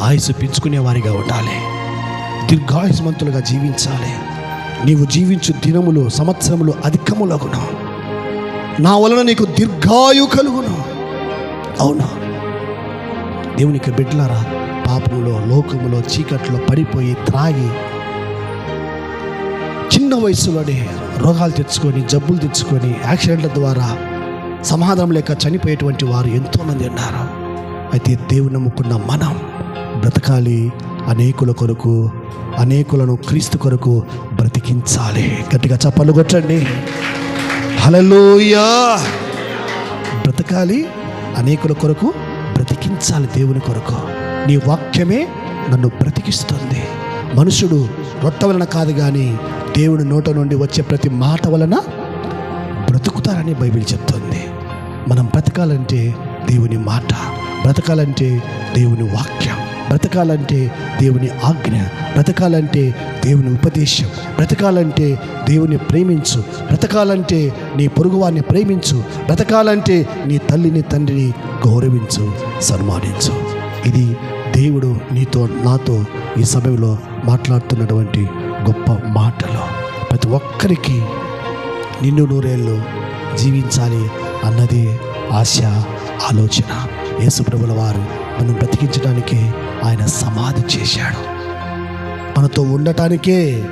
ఆయుసు పెంచుకునే వారిగా ఉండాలి. దీర్ఘాయుస్మంతులుగా జీవించాలి. నీవు జీవించు దినములు సంవత్సరములు అధికములగును. నా వలన నీకు దీర్ఘాయు కలుగును. అవునా. దేవునికి బిడ్డలారా పాపములో లోకములో చీకట్లో పడిపోయి త్రాగి చిన్న వయసులోనే రోగాలు తెచ్చుకొని జబ్బులు తెచ్చుకొని యాక్సిడెంట్ల ద్వారా సమాధానం లేక చనిపోయేటువంటి వారు ఎంతోమంది ఉన్నారు. అయితే దేవుని నమ్ముకున్న మనం బ్రతకాలి. అనేకుల కొరకు అనేకులను క్రీస్తు కొరకు బ్రతికించాలి. గట్టిగా చప్పలు కొట్టండి. హలలోయా బ్రతకాలి అనేకుల కొరకు బ్రతికించాలి దేవుని కొరకు. నీ వాక్యమే నన్ను బ్రతికిస్తుంది. మనుషుడు రొట్ట వలన కాదు కానీ దేవుని నోట నుండి వచ్చే ప్రతి మాట వలన బ్రతుకుతారని బైబిల్ చెప్తుంది. మనం బ్రతకాలంటే దేవుని మాట. బ్రతకాలంటే దేవుని వాక్యం బ్రతకాలంటే దేవుని ఆజ్ఞ బ్రతకాలంటే దేవుని ఉపదేశం బ్రతకాలంటే దేవుని ప్రేమించు బ్రతకాలంటే నీ పొరుగువాన్ని ప్రేమించు బ్రతకాలంటే నీ తల్లిని తండ్రిని గౌరవించు సన్మానించు. ఇది దేవుడు నీతో నాతో ఈ సమయంలో మాట్లాడుతున్నటువంటి గొప్ప మాటలు. ప్రతి ఒక్కరికి నిన్ను నూరేళ్ళు జీవించాలి అన్నది ఆశ ఆలోచన. యేసుప్రభుల వారు మనం బ్రతికించడానికే ఆయన సమాధి చేశాడు. మనతో ఉండటానికే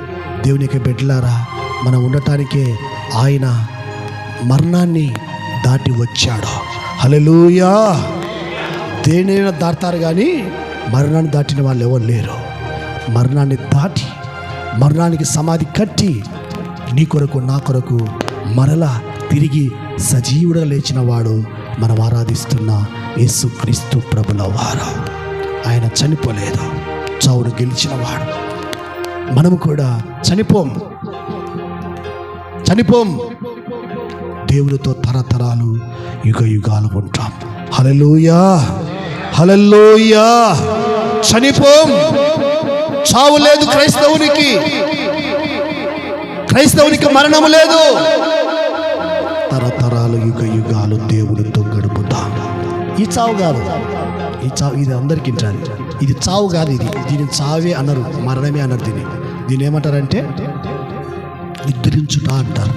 దేవునికి బిడ్డలారా మనం ఉండటానికే ఆయన మరణాన్ని దాటి వచ్చాడు. హలలుయా దేనైనా దాటారు కానీ మరణాన్ని దాటిన వాళ్ళు ఎవరు లేరు. మరణాన్ని దాటి మరణానికి సమాధి కట్టి నీ కొరకు నా కొరకు మరలా తిరిగి సజీవుడుగా లేచిన వాడు మనం ఆరాధిస్తున్న యేసుక్రీస్తు ప్రభుల వారు. ఆయన చనిపోలేదు. చావును గెలిచిన వాడు. మనము కూడా చనిపోం. చనిపోం. దేవులతో తరతరాలు యుగ యుగాలు ఉంటాం. హలలోయా హలలోయా చనిపోం. చావు లేదు క్రైస్తవునికి. క్రైస్తవునికి మరణము లేదు. తరతరాలు యుగ యుగాలు దేవునితో గడుపుతాం ఈ చావు కాదు ఈ చావు ఇది అందరికీ ఇంటారు ఇది చావు కాదు ఇది. దీని చావే అన్నారు మరణమే అన్నారు దీన్ని. దీని ఏమంటారంటే నిద్రించుట అంటారు.